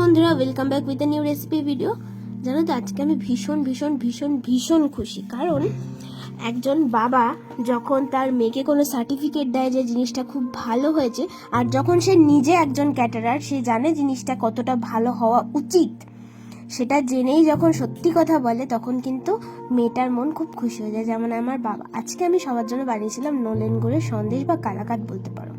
বন্ধুরা welcome back with a new recipe video জানো তো, আজকে আমি ভীষণ ভীষণ ভীষণ ভীষণ খুশি। কারণ একজন বাবা যখন তার মেয়েকে কোনো সার্টিফিকেট দেয় যে জিনিসটা খুব ভালো হয়েছে, আর যখন সে নিজে একজন ক্যাটারার সে জানে জিনিসটা কতটা ভালো হওয়া উচিত। সেটা জেনেই যখন সত্যি কথা বলে, তখন কিন্তু মেয়েটার মন খুব খুশি হয়ে যায়। যেমন আমার বাবা। আজকে আমি সবার জন্য বানিয়েছিলাম নলেন গুড়ের সন্দেশ বা কালাকাত বলতে পারো।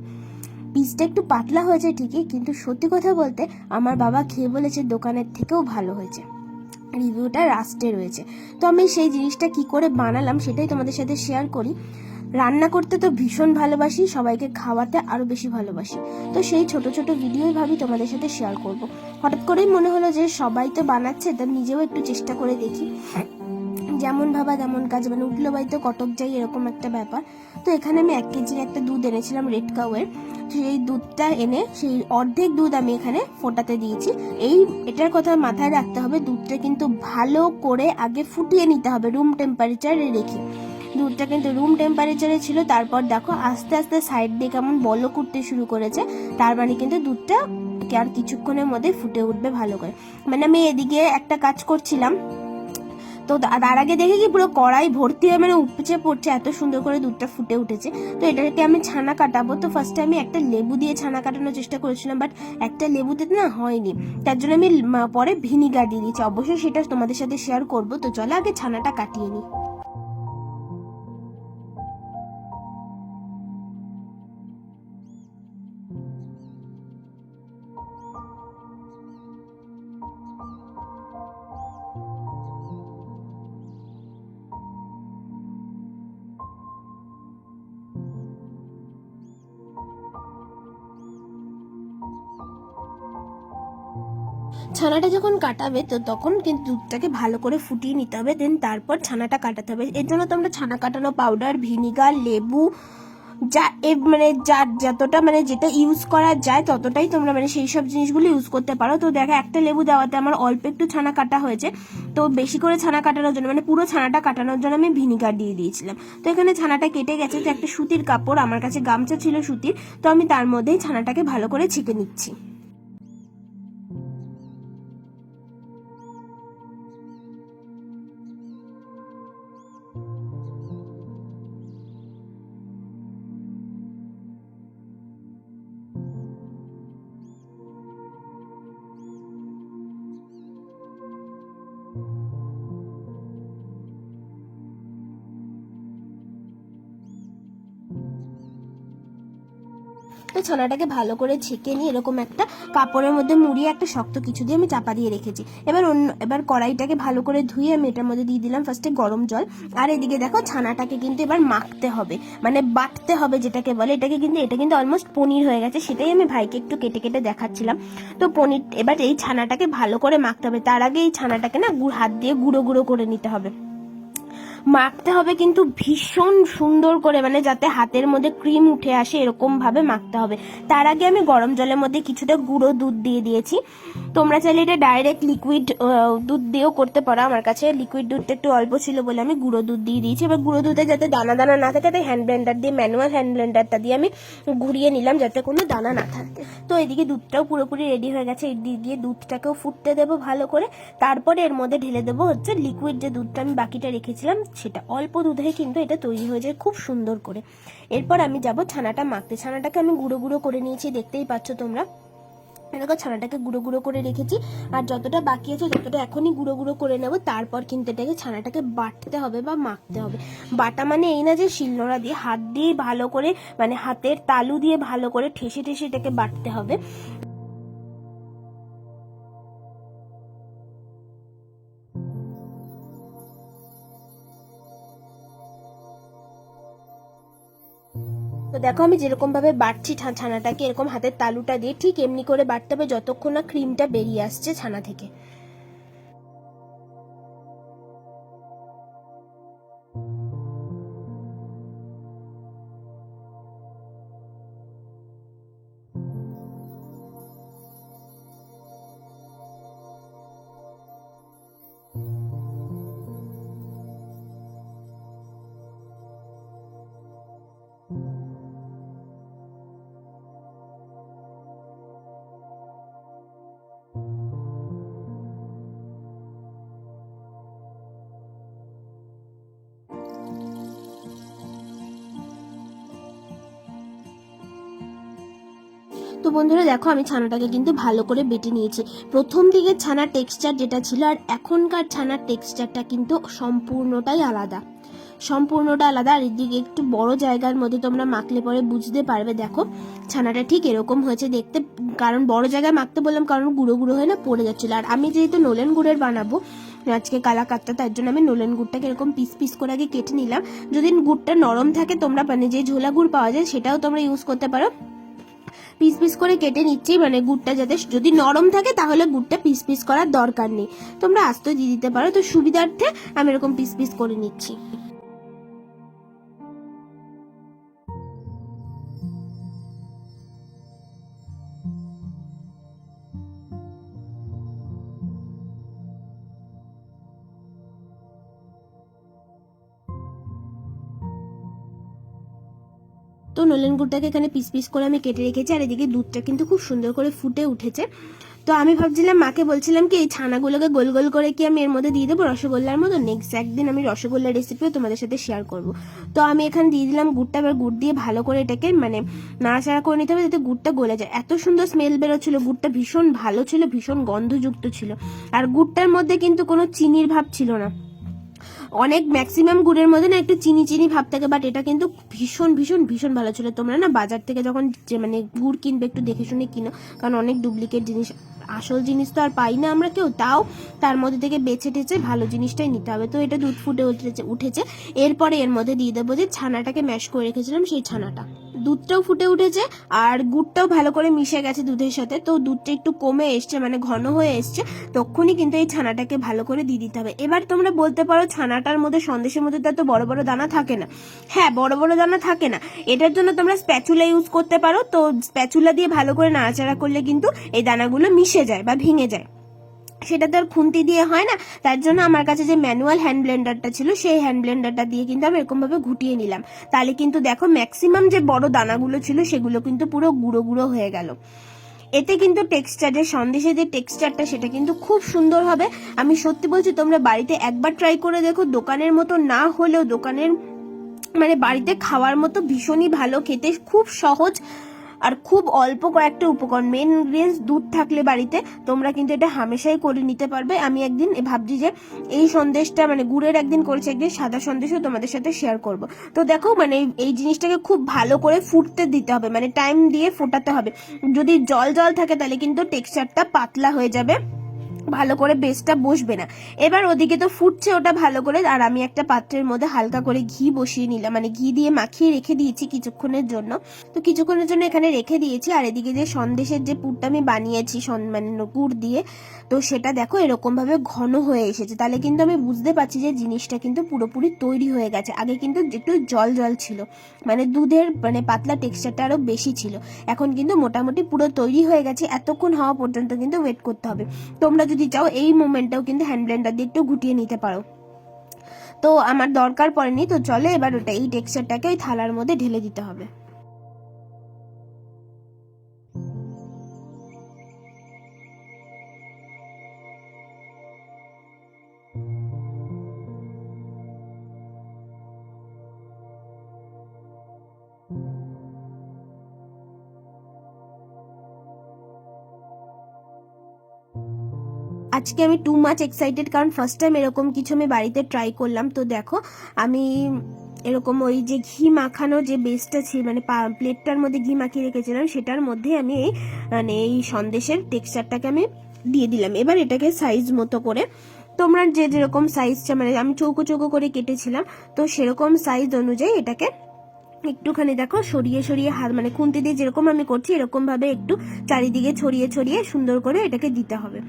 পিসটা একটু পাতলা হয়েছে ঠিকই, কিন্তু সত্যি কথা বলতে আমার বাবা খেয়ে বলেছে দোকানের থেকেও ভালো হয়েছে। রিভিউটা রাস্টে রয়েছে। তো আমি সেই জিনিসটা কি করে বানালাম সেটাই তোমাদের সাথে শেয়ার করি। রান্না করতে তো ভীষণ ভালোবাসি, সবাইকে খাওয়াতে আরও বেশি ভালোবাসি। তো সেই ছোট ছোট ভিডিওই ভাবি তোমাদের সাথে শেয়ার করব। হঠাৎ করেই মনে হলো যে সবাই তো বানাচ্ছে, তো নিজেও একটু চেষ্টা করে দেখি। যেমন ভাবা তেমন কাজ মানে উঠল বাড়িতে কটক যাই এরকম একটা ব্যাপার। তো এখানে আমি এক কেজির একটা দুধ এনেছিলাম রেড কাউয়ের সেই দুধটা এনে সেই অর্ধেক দুধ আমি এখানে ফোটাতে দিয়েছি। এই এটার কথা মাথায় রাখতে হবে, দুধটা কিন্তু ভালো করে আগে ফুটিয়ে নিতে হবে রুম টেম্পারেচারে রেখে। দুধটা কিন্তু রুম টেম্পারেচারে ছিল, তারপর দেখো আস্তে আস্তে সাইড দিয়ে কেমন বলক উঠতে শুরু করেছে। তার মানে কিন্তু দুধটা আর কিছুক্ষণের মধ্যে ফুটে উঠবে ভালো করে। মানে আমি এদিকে একটা কাজ করছিলাম তো তার আগে দেখে কি পুরো কড়াই ভর্তি হয়ে মানে উপচে পড়ছে, এত সুন্দর করে দুধটা ফুটে উঠেছে। তো এটাকে আমি ছানা কাটাবো। তো ফার্স্টে আমি একটা লেবু দিয়ে ছানা কাটানোর চেষ্টা করেছিলাম বাট একটা লেবুতে না হয়নি। তার জন্য আমি পরে ভিনিগার দিয়ে দিয়েছি। অবশ্যই সেটা তোমাদের সাথে শেয়ার করব। তো চলো আগে ছানাটা কাটিয়ে নিই। ছানাটা যখন কাটাবে, তো তখন কিন্তু দুধটাকে ভালো করে ফুটিয়ে নিতে হবে দেন তারপর ছানাটা কাটাতে হবে। এর জন্য তোমরা ছানা কাটানো পাউডার ভিনিগার লেবু, যা এ মানে যা যতটা মানে যেটা ইউজ করা যায়, ততটাই তোমরা মানে সেই সব জিনিসগুলো ইউজ করতে পারো। তো দেখো, একটা লেবু দেওয়াতে আমার অল্প একটু ছানা কাটা হয়েছে। তো বেশি করে ছানা কাটানোর জন্য মানে পুরো ছানাটা কাটানোর জন্য আমি ভিনিগার দিয়ে দিয়েছিলাম। তো এখানে ছানাটা কেটে গেছে, তো একটা সুতির কাপড়, আমার কাছে গামছা ছিল সুতির, তো আমি তার মধ্যেই ছানাটাকে ভালো করে ছেঁকে নিচ্ছি। ছানাটাকে ভালো করে ছেঁকে নিয়ে এরকম একটা কাপড়ের মধ্যে মুড়িয়ে একটা শক্ত কিছু দিয়ে আমি চাপা দিয়ে রেখেছি। এবার অন্য, এবার কড়াইটাকে ভালো করে ধুয়ে আমি এটার মধ্যে দিয়ে দিলাম ফার্স্টে গরম জল। আর এদিকে দেখো ছানাটাকে কিন্তু এবার মাখতে হবে। মানে বাটতে হবে যেটাকে বলে, এটাকে কিন্তু, এটা কিন্তু অলমোস্ট পনির হয়ে গেছে, সেটাই আমি ভাইকে একটু কেটে কেটে দেখাচ্ছিলাম। তো পনির, এবার এই ছানাটাকে ভালো করে মাখতে হবে। তার আগে এই ছানাটাকে না হাত দিয়ে গুঁড়ো গুঁড়ো করে নিতে হবে। মাখতে হবে কিন্তু ভীষণ সুন্দর করে মানে যাতে হাতের মধ্যে ক্রিম উঠে আসে এরকম ভাবে মাখতে হবে। তার আগে আমি গরম জলের মধ্যে কিছুটা গুঁড়ো দুধ দিয়ে দিয়েছি। তোমরা চাইলে এটা ডাইরেক্ট লিকুইড দুধ দিয়েও করতে পারো। আমার কাছে লিকুইড দুধটা একটু অল্প ছিল বলে আমি গুঁড়ো দুধ দিয়ে দিয়েছি। এবার গুঁড়ো দুধে যাতে দানা দানা না থাকে, তাই হ্যান্ড ব্লেন্ডার দিয়ে ম্যানুয়াল হ্যান্ড ব্লেন্ডারটা দিয়ে আমি ঘুরিয়ে নিলাম যাতে কোনো দানা না থাকে। তো এদিকে দুধটাও পুরোপুরি রেডি হয়ে গেছে। এদিকে দিয়ে দুধটাকেও ফুটতে দেবো ভালো করে। তারপরে এর মধ্যে ঢেলে দেবো হচ্ছে লিকুইড যে দুধটা আমি বাকিটা রেখেছিলাম সেটা অল্প দুধে কিন্তু এটা তৈরি হয়ে যায় খুব সুন্দর করে। এরপর আমি যাব ছানাটা মাখতে। ছানাটাকে আমি গুঁড়ো গুঁড়ো করে নিয়েছি, দেখতেই পাচ্ছ তোমরা। দেখো, ছানাটাকে গুঁড়ো গুঁড়ো করে রেখেছি। আর যতটা বাকি আছে, ততটা এখনই গুঁড়ো গুঁড়ো করে নেব। তারপর কিন্তু এটাকে ছানাটাকে বাটতে হবে বা মাখতে হবে। বাটা মানে এই না যে শিলনোড়া দিয়ে হাত দিয়ে ভালো করে মানে হাতের তালু দিয়ে ভালো করে ঠেসে ঠেসে এটাকে বাটতে হবে। তো দেখো আমি যেরকমভাবে বাটছি ছানাটাকে, এরকম হাতের তালুটা দিয়ে ঠিক এমনি করে বাড়তে হবে যতক্ষণ না ক্রিমটা বেরিয়ে আসছে ছানা থেকে। তো বন্ধুরা, দেখো আমি ছানাটাকে কিন্তু ভালো করে বেটে নিয়েছি। প্রথম দিকে ছানার টেক্সচার যেটা ছিল আর এখনকার ছানার টেক্সচারটা কিন্তু সম্পূর্ণটাই আলাদা। সম্পূর্ণটা আলাদা আর এদিকে একটু বড় জায়গার মধ্যে তোমরা মাখলে পরে বুঝতে পারবে, দেখো ছানাটা ঠিক এরকম হয়েছে দেখতে। কারণ বড় জায়গায় মাখতে বললাম, কারণ গুঁড়ো গুঁড়ো হয়ে না পড়ে যাচ্ছিল। আর আমি যেহেতু নোলেন গুড়ের বানাবো, আজকে কালাকাতটা তার জন্য আমি নোলেন গুড়টাকে এরকম পিস পিস করে আগে কেটে নিলাম। যদি গুড়টা নরম থাকে, তোমরা মানে যে ঝোলা গুড় পাওয়া যায়, সেটাও তোমরা ইউজ করতে পারো। পিস পিস করে কেটে নিচ্ছি মানে গুড়টা যাতে যদি নরম থাকে তাহলে গুড়টা পিস পিস করার দরকার নেই। তোমরা আস্ত দিয়ে দিতে পারো। তো সুবিধার্থে আমি এরকম পিস পিস করে নিচ্ছি। তো নলেন গুড়টাকে এখানে পিস পিস করে আমি কেটে রেখেছি, আর এদিকে দুধটা কিন্তু খুব সুন্দর করে ফুটে উঠেছে। তো আমি ভাবছিলাম, মাকে বলছিলাম কি, এই ছানাগুলোকে গোল গোল করে কি আমি এর মধ্যে দিয়ে দেবো রসগোল্লার মতো? নেক্সট একদিন আমি রসগোল্লার রেসিপিও তোমাদের সাথে শেয়ার করব। তো আমি এখানে দিয়ে দিলাম গুড়টা, এবার গুড় দিয়ে ভালো করে এটাকে মানে নাড়াচাড়া করে নিতে হবে যাতে গুড়টা গলে যায়। এত সুন্দর স্মেল বেরোচ্ছিল, গুড়টা ভীষণ ভালো ছিল, ভীষণ গন্ধযুক্ত ছিল। আর গুড়টার মধ্যে কিন্তু কোনো চিনির ভাব ছিল না। অনেক ম্যাক্সিমাম গুড়ের মধ্যে না একটু চিনি চিনি ভাব থাকে বাট এটা কিন্তু ভীষণ ভীষণ ভীষণ ভালো ছিল। তোমরা না বাজার থেকে যখন যে মানে গুড় কিনবে, একটু দেখে শুনে কিনো, কারণ অনেক ডুপ্লিকেট জিনিস, আসল জিনিস তো আর পাই না আমরা কেউ, তাও তার মধ্যে থেকে বেছে টেছে ভালো জিনিসটাই নিতে হবে। তো এটা দুধ ফুটে উঠেছে উঠেছে। এরপরে এর মধ্যে দিয়ে দেবো যে ছানাটাকে ম্যাশ করে রেখেছিলাম সেই ছানাটা। দুধটাও ফুটে উঠেছে আর গুড়টাও ভালো করে মিশে গেছে দুধের সাথে। তো দুধটা একটু কমে এসছে মানে ঘন হয়ে এসছে। তখনই কিন্তু এই ছানাটাকে ভালো করে দিয়ে দিতে হবে। এবার তোমরা বলতে পারো ছানাটার মধ্যে, সন্দেশের মধ্যে তো বড় বড় দানা থাকে না। হ্যাঁ বড় বড় দানা থাকে না। এটার জন্য তোমরা স্প্যাচুলা ইউজ করতে পারো। তো স্প্যাচুলা দিয়ে ভালো করে নাড়াচাড়া করলে কিন্তু এই দানাগুলো মিশে যায় বা ভেঙে যায়। সেটা তো আর খুন্তি দিয়ে হয় না। তার জন্য আমার কাছে যে ম্যানুয়াল হ্যান্ড ব্লেন্ডারটা ছিল, সেই হ্যান্ড ব্লেন্ডারটা দিয়ে কিন্তু আমি এরকমভাবে ঘুটিয়ে নিলাম। তাহলে কিন্তু দেখো, ম্যাক্সিমাম যে বড় দানাগুলো ছিল, সেগুলো কিন্তু পুরো গুঁড়ো গুঁড়ো হয়ে গেল। এতে কিন্তু টেক্সচারের সন্দেশে যে টেক্সচারটা, সেটা কিন্তু খুব সুন্দর হবে। আমি সত্যি বলছি, তোমরা বাড়িতে একবার ট্রাই করে দেখো। দোকানের মতো না হলেও দোকানের মানে বাড়িতে খাওয়ার মতো ভীষণই ভালো, খেতে খুব সহজ। আর খুব অল্প কয়েকটা উপকরণ মেন ইনগ্রিডিয়েন্টস দুধ থাকলে বাড়িতে, তোমরা কিন্তু এটা হামেশাই করে নিতে পারবে। আমি একদিন ভাবছি যে এই সন্দেশটা মানে গুড়ের একদিন করেছি, একদিন সাদা সন্দেশও তোমাদের সাথে শেয়ার করব। তো দেখো মানে এই- জিনিসটাকে খুব ভালো করে ফুটতে দিতে হবে মানে টাইম দিয়ে ফোটাতে হবে। যদি জল জল থাকে তাহলে কিন্তু টেক্সচারটা পাতলা হয়ে যাবে। ভালো করে বেসটা বসবে না। এবার ওদিকে তো ফুটছে ওটা ভালো করে, আর আমি একটা পাত্রের মধ্যে হালকা করে ঘি বসিয়ে নিলাম। মানে ঘি দিয়ে মাখিয়ে রেখে দিয়েছি কিছুক্ষণের জন্য। তো কিছুক্ষণের জন্য এখানে রেখে দিয়েছি, আর এদিকে যে সন্দেশের যে পুরটা আমি বানিয়েছি মানে গুড় দিয়ে, তো সেটা দেখো এরকম ভাবে ঘন হয়ে এসেছে। তাহলে কিন্তু আমি বুঝতে পারছি যে জিনিসটা কিন্তু পুরোপুরি তৈরি হয়ে গেছে। আগে কিন্তু একটু জল জল ছিল। মানে দুধের মানে পাতলা টেক্সচারটা আরও বেশি ছিল। এখন কিন্তু মোটামুটি পুরো তৈরি হয়ে গেছে। এতক্ষণ হওয়া পর্যন্ত কিন্তু ওয়েট করতে হবে। তোমরা যদি চাও এই মোমেন্টটাও কিন্তু হ্যান্ড ব্লেন্ডার দিয়ে একটু গুটিয়ে নিতে পারো। তো আমার দরকার পড়েনি, তো চলে এবার ওটা এই টেক্সচারটাকে ওই থালার মধ্যে ঢেলে দিতে হবে। আজকে আমি টু মাচ এক্সাইটেড কারণ ফার্স্ট টাইম এরকম কিছু আমি বাড়িতে ট্রাই করলাম। তো দেখো, আমি এরকম ওই যে ঘি মাখানো যে বেসটা ছিল মানে প্লেটটার মধ্যে ঘি মাখিয়ে রেখেছিলাম, সেটার মধ্যে আমি এই মানে এই সন্দেশের টেক্সচারটাকে আমি দিয়ে দিলাম। এবার এটাকে সাইজ মতো করে, তোমরা যে যেরকম সাইজটা মানে আমি চৌকো চৌকো করে কেটেছিলাম, তো সেরকম সাইজ অনুযায়ী এটাকে একটুখানি দেখো, সরিয়ে সরিয়ে হাত মানে খুন্তি দিয়ে যেরকম আমি করছি এরকম ভাবে একটু চারিদিকে ছড়িয়ে ছড়িয়ে সুন্দর করে এটাকে দিতে হবে।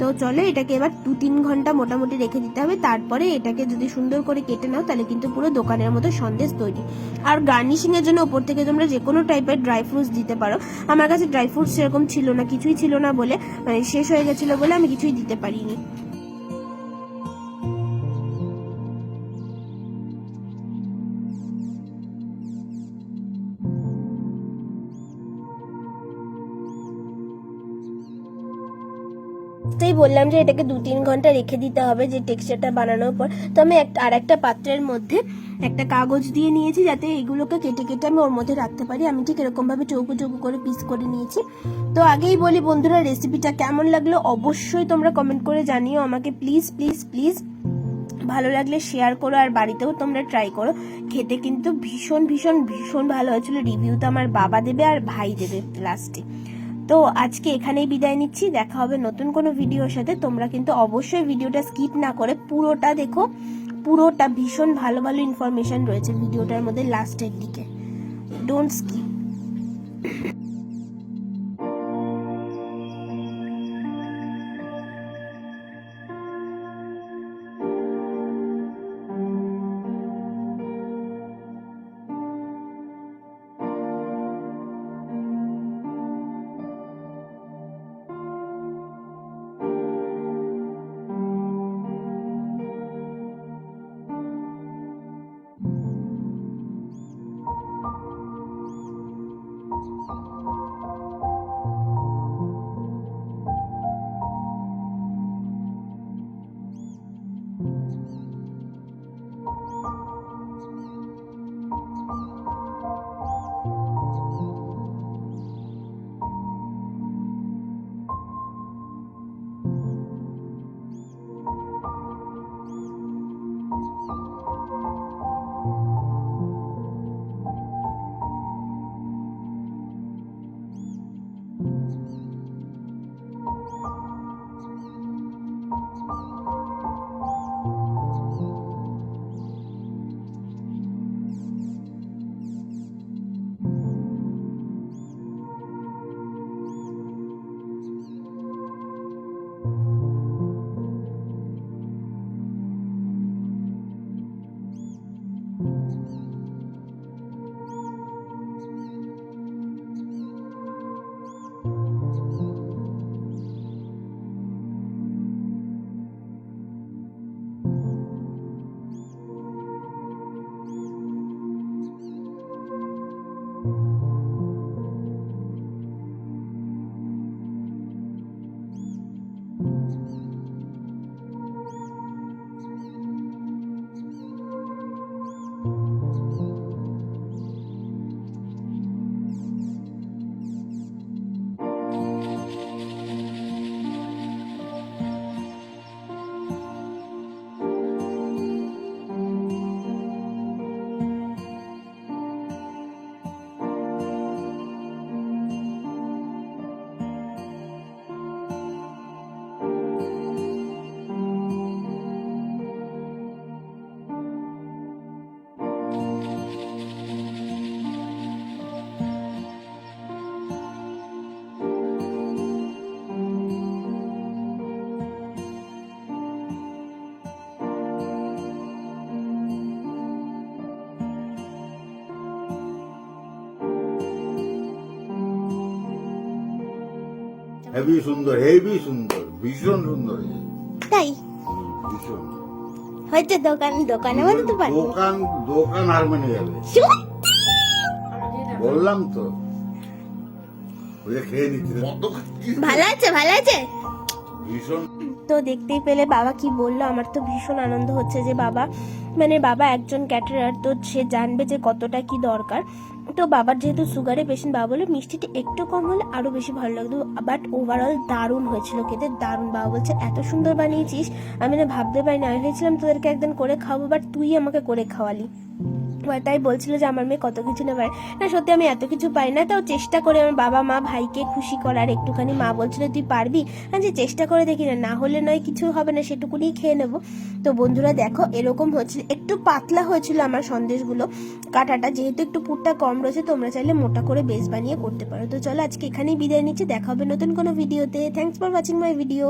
তো চলো এটাকে এবার দু তিন ঘণ্টা মোটামুটি রেখে দিতে হবে, তারপরে এটাকে যদি সুন্দর করে কেটে নাও, তাহলে কিন্তু পুরো দোকানের মতো সন্দেশ তৈরি। আর গার্নিশিং এর জন্য ওপর থেকে তোমরা যে কোনো টাইপের ড্রাই ফ্রুটস দিতে পারো। আমার কাছে ড্রাই ফ্রুটস সেরকম ছিল না, কিছুই ছিল না বলে মানে শেষ হয়ে গেছিল বলে আমি কিছুই দিতে পারিনি। তাই বললাম যে এটাকে দু তিন ঘণ্টা রেখে দিতে হবে যে টেক্সচারটা বানানোর পর। তো আমি একটা আর একটা পাত্রের মধ্যে একটা কাগজ দিয়ে নিয়েছি যাতে এগুলোকে কেটে কেটে আমি ওর মধ্যে রাখতে পারি। আমি ঠিক এরকমভাবে চৌকো চৌকো করে পিস করে নিয়েছি। তো আগেই বলি বন্ধুরা রেসিপিটা কেমন লাগল অবশ্যই তোমরা কমেন্ট করে জানিও আমাকে। প্লিজ প্লিজ প্লিজ ভালো লাগলে শেয়ার করো আর বাড়িতেও তোমরা ট্রাই করো। খেতে কিন্তু ভীষণ ভীষণ ভীষণ ভালো হয়েছিল। রিভিউ তো আমার বাবা দেবে আর ভাই দেবে লাস্টে তো আজকে এখানেই বিদায় নিচ্ছি। দেখা হবে নতুন কোনো ভিডিওর সাথে। তোমরা কিন্তু অবশ্যই ভিডিওটা স্কিপ না করে পুরোটা দেখো। পুরোটা ভীষণ ভালো ভালো ইনফরমেশন রয়েছে ভিডিওটার মধ্যে লাস্টের দিকে। ডোন্ট স্কিপ হেভি সুন্দর হেভি সুন্দর ভীষণ সুন্দর তাই? ভীষণ। হয়তো দোকান দোকানের মধ্যে তো পারি দোকান দোকান হার মানে যাবে বললাম তো। ওই খেয়ে খাচ্ছিস? ভালো আছে ভালো আছে? ভীষণ। তো দেখতেই পেলে বাবা কি বলল আমার তো ভীষণ আনন্দ হচ্ছে যে বাবা মানে বাবা একজন ক্যাটারার তো সে জানবে যে কতটা কি দরকার। তো বাবার যেহেতু সুগারে পেশেন্ট বাবা বলে মিষ্টিটা একটু কম হলে আরও বেশি ভালো লাগতো। বাট ওভারঅল দারুণ হয়েছিল খেতে, দারুণ। বাবা বলছে, এত সুন্দর বানিয়েছিস, আমি না ভাবতে পারিনি। আমি ভেবেছিলাম তোদেরকে একদিন করে খাওয়াবো বাট তুই আমাকে করে খাওয়ালি। তাই বলছিল যে আমার মেয়ে কত কিছু না পারে না, সত্যি আমি এত কিছু পারি না, তাও চেষ্টা করে আমার বাবা মা ভাইকে খুশি করার একটুখানি মা বলছিল, তুই পারবি? যে চেষ্টা করে দেখি না না হলে নয় কিছু হবে না, সেটুকুনি খেয়ে নেব। তো বন্ধুরা দেখো, এরকম হচ্ছিল, একটু পাতলা হয়েছিল আমার সন্দেশগুলো। কাটাটা যেহেতু একটু পুরটা কম রয়েছে, তোমরা চাইলে মোটা করে বেশ বানিয়ে করতে পারো। তো চলো আজকে এখানেই বিদায় নিচ্ছি, দেখা হবে নতুন কোনো ভিডিওতে। Thanks for watching my video